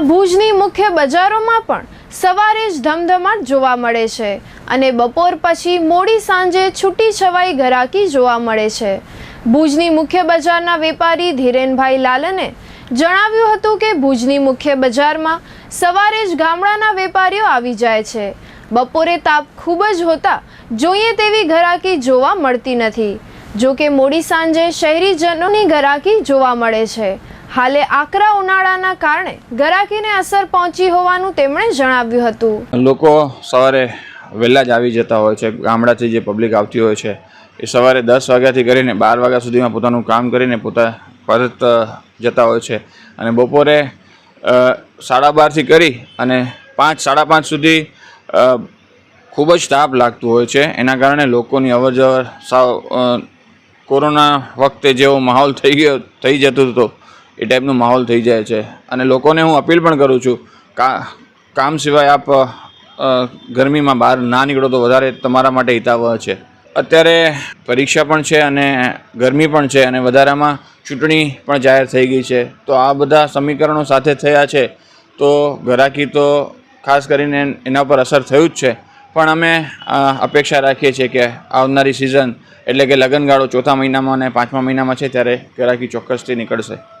ભુજની મુખ્ય બજારોમાં પણ સવારે જ ધમધમાટ જોવા મળે છે અને બપોર પછી મોડી સાંજે છૂટી છવાઈ ઘરાકી જોવા મળે છે. ભુજની મુખ્ય બજારના વેપારી ધીરેનભાઈ લાલને જણાવ્યું હતું કે ભુજની મુખ્ય બજારમાં સવારે જ ગામડાના વેપારીઓ આવી જાય છે. બપોરે તાપ ખૂબ જ હોતા જોઈએ તેવી ઘરાકી જોવા મળતી નથી. જો કે મોડી સાંજે શહેરીજનોની ઘરાકી જોવા મળે છે. હાલે આકરા ઉનાળાના કારણે ગરાકીને અસર પહોંચી હોવાનું તેમણે જણાવ્યું હતું. લોકો સવારે વહેલા જ આવી જતા હોય છે. ગામડાથી જે પબ્લિક આવતી હોય છે, એ સવારે દસ વાગ્યાથી કરીને બાર વાગ્યા સુધીમાં પોતાનું કામ કરીને પોતા પરત જતા હોય છે. અને બપોરે સાડા બારથી કરી અને પાંચ, સાડા પાંચ સુધી ખૂબ જ તાપ લાગતું હોય છે. એના કારણે લોકોની અવર જવર સાવ કોરોના વખતે જેવો માહોલ થઈ ગયો, થઈ જતો હતો. એ ટાઈપનો માહોલ થઈ જાય છે. અને લોકોને હું અપીલ પણ કરું છું કામ સિવાય આપ ગરમીમાં બહાર ના નીકળો તો વધારે તમારા માટે હિતાવહ છે. અત્યારે પરીક્ષા પણ છે અને ગરમી પણ છે અને વધારામાં ચૂંટણી પણ જાહેર થઈ ગઈ છે. તો આ બધા સમીકરણો સાથે થયા છે. તો ઘરાકી તો ખાસ કરીને એના પર અસર થયું જ છે. પણ અમે અપેક્ષા રાખીએ છીએ કે આવનારી સિઝન એટલે કે લગનગાળો ચોથા મહિનામાં અને પાંચમા મહિનામાં છે ત્યારે ઘરાકી ચોક્કસથી નીકળશે.